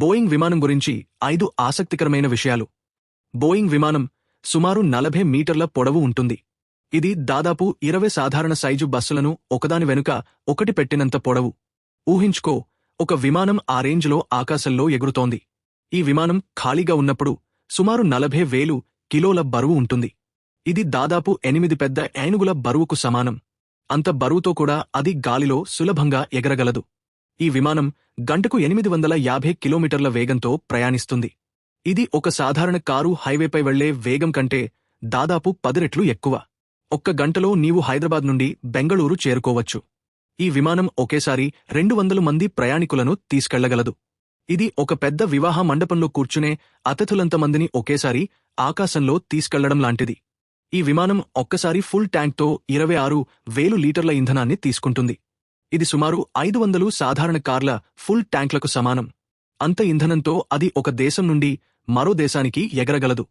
Boeing విమానం గురించి ఐదు ఆసక్తికరమైన విషయాలు. బోయింగ్ విమానం సుమారు నలభై మీటర్ల పొడవు ఉంటుంది. ఇది దాదాపు ఇరవై సాధారణ సైజు బస్సులను ఒకదాని వెనుక ఒకటి పెట్టినంత పొడవు. ఊహించుకో ఒక విమానం ఆ రేంజ్లో ఆకాశంలో ఎగురుతోంది. ఈ విమానం ఖాళీగా ఉన్నప్పుడు సుమారు నలభై వేలు కిలోల బరువు ఉంటుంది. ఇది దాదాపు ఎనిమిది పెద్ద ఏనుగుల బరువుకు సమానం. అంత బరువుతో కూడా అది గాలిలో సులభంగా ఎగరగలదు. ఈ విమానం గంటకు ఎనిమిది వందల యాభై కిలోమీటర్ల వేగంతో ప్రయాణిస్తుంది. ఇది ఒక సాధారణ కారు హైవేపై వెళ్ళే వేగం కంటే దాదాపు పది రెట్లు ఎక్కువ. ఒక్క గంటలో నీవు హైదరాబాద్ నుండి బెంగళూరు చేరుకోవచ్చు. ఈ విమానం ఒకేసారి రెండు వందల మంది ప్రయాణికులను తీసుకెళ్ళగలదు. ఇది ఒక పెద్ద వివాహ మండపంలో కూర్చునే అతిథులంతమందిని ఒకేసారి ఆకాశంలో తీసుకెళ్ళడం లాంటిది. ఈ విమానం ఒక్కసారి ఫుల్ ట్యాంక్తో ఇరవై ఆరు వేలు లీటర్ల ఇంధనాన్ని తీసుకుంటుంది. ఇది సుమారు ఐదు వందలు సాధారణ కార్ల ఫుల్ ట్యాంక్లకు సమానం. అంత ఇంధనంతో అది ఒక దేశం నుండి మరో దేశానికి ఎగరగలదు.